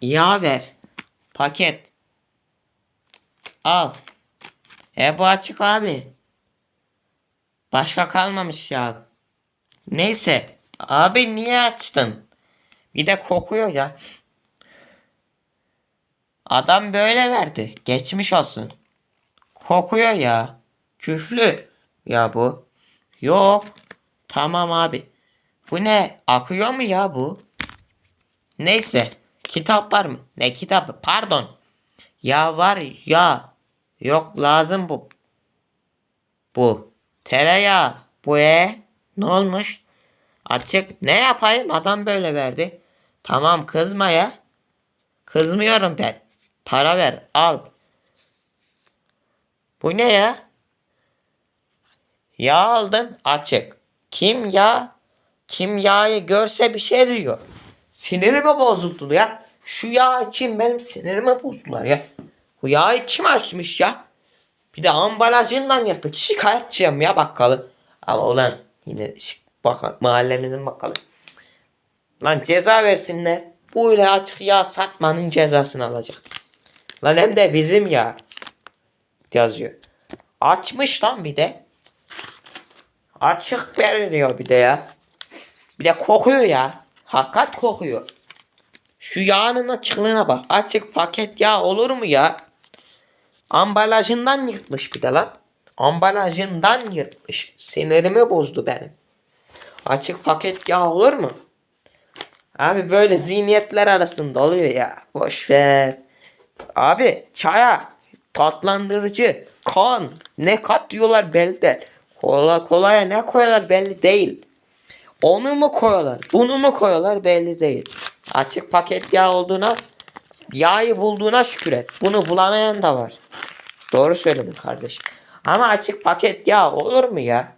Yağ ver. Paket. Al. E bu açık abi. Başka kalmamış ya. Neyse. Abi niye açtın? Bir de kokuyor ya. Adam böyle verdi. Geçmiş olsun. Kokuyor ya. Küflü. Ya bu. Yok. Tamam abi. Bu ne? Akıyor mu ya bu? Neyse. Kitap var mı? Ne kitabı? Pardon. Ya var ya. Yok lazım bu. Bu. Tereyağı. Bu e. Ne olmuş? Açık. Ne yapayım? Adam böyle verdi. Tamam kızma ya. Kızmıyorum ben. Para ver. Al. Bu ne ya? Yağ aldım. Açık. Kim ya? Kim yağı görse bir şey diyor. Sinirimi bozuldu ya. Şu yağ için benim sinirimi bozdular ya. Bu yağı kim açmış ya? Bir de ambalajından yırtık. Şikayetçiyim ya bakkalı. Ama ulan yine bak mahallemizin bakkalı. Lan ceza versinler. Bu ile açık yağ satmanın cezasını alacak. Lan hem de bizim ya. Yazıyor. Açmış lan bir de. Açık veriliyor bir de ya. Bir de kokuyor ya. Hakikat kokuyor. Şu yağının açıklığına bak. Açık paket yağ olur mu ya? Ambalajından yırtmış bir de lan. Ambalajından yırtmış. Sinirimi bozdu benim. Açık paket yağ olur mu? Abi böyle zihniyetler arasında oluyor ya. Boş ver. Abi çaya tatlandırıcı, kan ne katıyorlar belli değil. Kola, kolaya ne koyuyorlar belli değil. Onu mu koyuyorlar, bunu mu koyuyorlar belli değil. Açık paket yağ olduğuna, yağı bulduğuna şükür et. Bunu bulamayan da var. Doğru söyledin kardeşim. Ama açık paket yağ olur mu ya?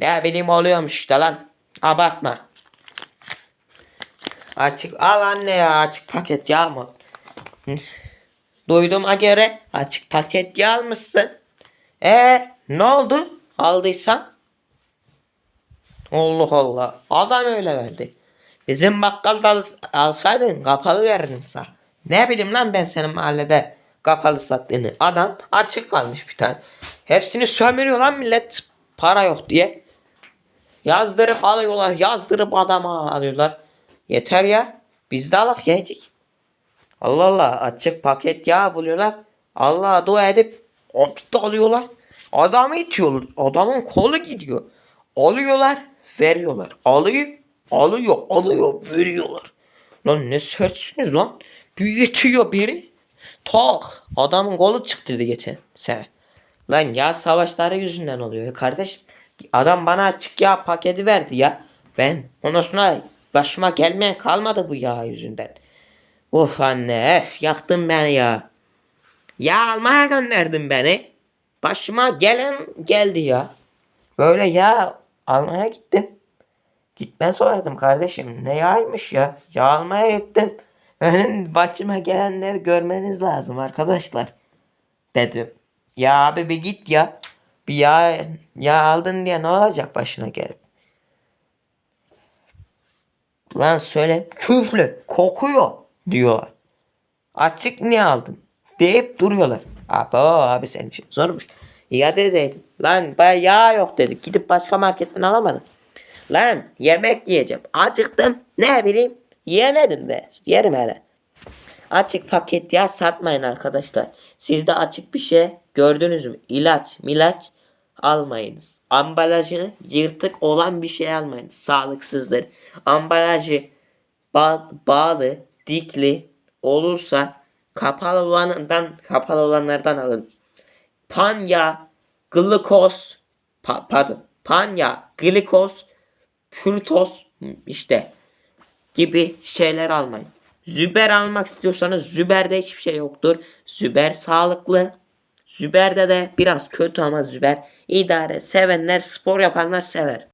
Ne bileyim oluyormuş işte lan. Abartma. Açık al anne ya açık paket yağ mı? Duyduğuma göre açık paket yağ almışsın. E ne oldu? Aldıysan? Allah Allah. Adam öyle verdi. Bizim bakkalda al- alsaydın kapalı verirdin sana. Ne bileyim lan ben senin mahallede kapalı sattığını. Adam açık kalmış bir tane. Hepsini sömürüyor lan millet para yok diye. Yazdırıp alıyorlar. Yazdırıp adama alıyorlar. Yeter ya. Biz de alak yiyecek. Allah Allah açık paket yağ buluyorlar. Allah'a dua edip alıyorlar. Adamı itiyorlar. Adamın kolu gidiyor. Alıyorlar, veriyorlar. Alıyor, alıyor, alıyor, veriyorlar. Lan ne sertsiniz lan. Bir itiyor biri. Tak. Adamın kolu çıktıydı geçen sene. Lan yağ savaşları yüzünden oluyor ya kardeşim. Adam bana açık yağ paketi verdi ya. Ben ondan sonra başıma gelmeye kalmadı bu yağ yüzünden. Of anne ef yaktın beni ya. Yağ almaya gönderdin beni. Başıma gelen geldi ya. Böyle yağ almaya gittim. Gitmez olaydım kardeşim. Ne yağymış ya. Yağ almaya gittim. Benim başıma gelenleri görmeniz lazım arkadaşlar. Dedim. Ya abi bir git ya. Bir yağ, yağ aldın diye ne olacak başına gelip. Lan söyle küflü kokuyor diyorlar. Açık niye aldın? Deyip duruyorlar. Abi abi senin için zormuş. İade edeydin. Lan baya yağ yok dedik. Gidip başka marketten alamadım. Lan yemek yiyeceğim. Acıktım. Ne bileyim. Yemedim de. Yerim hele. Açık paket yağ satmayın arkadaşlar. Sizde açık bir şey gördünüz mü? İlaç, milaç almayınız. Ambalajı yırtık olan bir şey almayın. Sağlıksızdır. Ambalajı ba- bağlı, dikli olursa kapalı olanından kapalı olanlardan alın. Panya, glikoz, pa- pardon, panya, glikoz, fructoz işte gibi şeyler almayın. Züber almak istiyorsanız Züber'de hiçbir şey yoktur. Züber sağlıklı. Züber'de de biraz kötü ama Züber idare. Sevenler, spor yapanlar sever.